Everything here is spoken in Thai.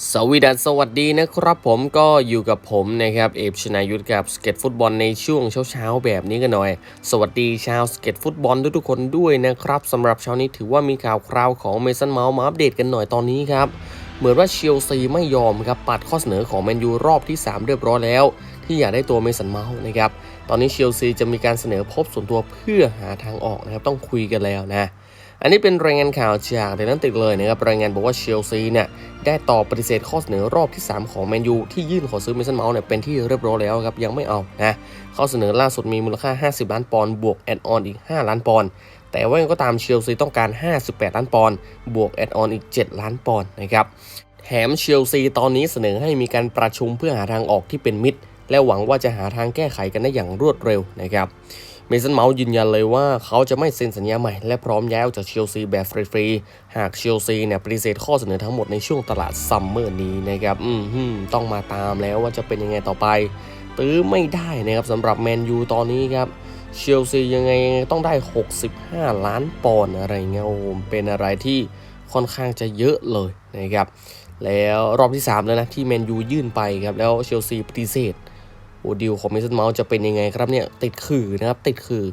สวีดัสสวัสดีนะครับผมก็อยู่กับผมนะครับเอฟชนายุทธกับสเก็ตฟุตบอลในช่วงเช้าๆแบบนี้กันหน่อย สวัสดีชาวสเก็ตฟุตบอลทุกๆคนด้วยนะครับสำหรับเช้านี้ถือว่ามีข่าวคราวของเมสันเมาส์มาอัปเดตกันหน่อยตอนนี้ครับ เหมือนว่าเชลซีไม่ยอมครับปัดข้อเสนอของแมนยูรอบที่ 3 เรียบร้อยแล้ว ที่อยากได้ตัวเมสันเมาส์นะครับตอนนี้เชลซีจะมีการเสนอพบส่วนตัวเพื่อหาทางออกนะครับต้องคุยกันแล้วนะ อันนี้เป็นรายงานข่าวจากเดลันติกเลยนะครับ รายงานบอกว่าเชลซีเนี่ยได้ตอบปฏิเสธข้อเสนอรอบที่ 3 ของแมนยูที่ยื่นขอซื้อเมสันเมาส์เนี่ยเป็นที่เรียบร้อยแล้วครับ ยังไม่เอานะข้อเสนอล่าสุดมีมูลค่า 50 ล้านปอนด์บวกแอดออนอีก 5 ล้านปอนด์แต่ว่ายังก็ตามเชลซีต้องการ 58 ล้านปอนด์บวกแอดออนอีก 7 ล้านปอนด์นะครับแถมเชลซีตอนนี้เสนอให้มีการประชุมเพื่อหาทางออกที่เป็นมิตร และหวังว่าจะหาทางแก้ไขกันได้อย่างรวดเร็วนะครับ เมสันเมาส์ยืนยันเลยว่าเขาจะไม่เซ็นสัญญาใหม่ และพร้อมย้ายออกจากเชลซีแบบฟรีๆ หากเชลซีเนี่ยปฏิเสธข้อเสนอทั้งหมดในช่วงตลาดซัมเมอร์นี้นะครับ อืมต้องมาตามแล้วว่าจะเป็นยังไงต่อไป ตื้อไม่ได้นะครับสำหรับแมนยูตอนนี้ครับเชลซียังไงยังไงต้องได้ 65 ล้านปอนด์อะไรเงี้ยโอ้โหเป็นอะไรที่ค่อนข้างจะเยอะเลยนะครับแล้วรอบที่ 3 แล้วนะที่แมนยูยื่นไปครับแล้วเชลซีปฏิเสธ โอ้ดีลของเมสันเมาส์จะเป็นยังไงครับเนี่ยติดขื่อนะครับติดขื่อ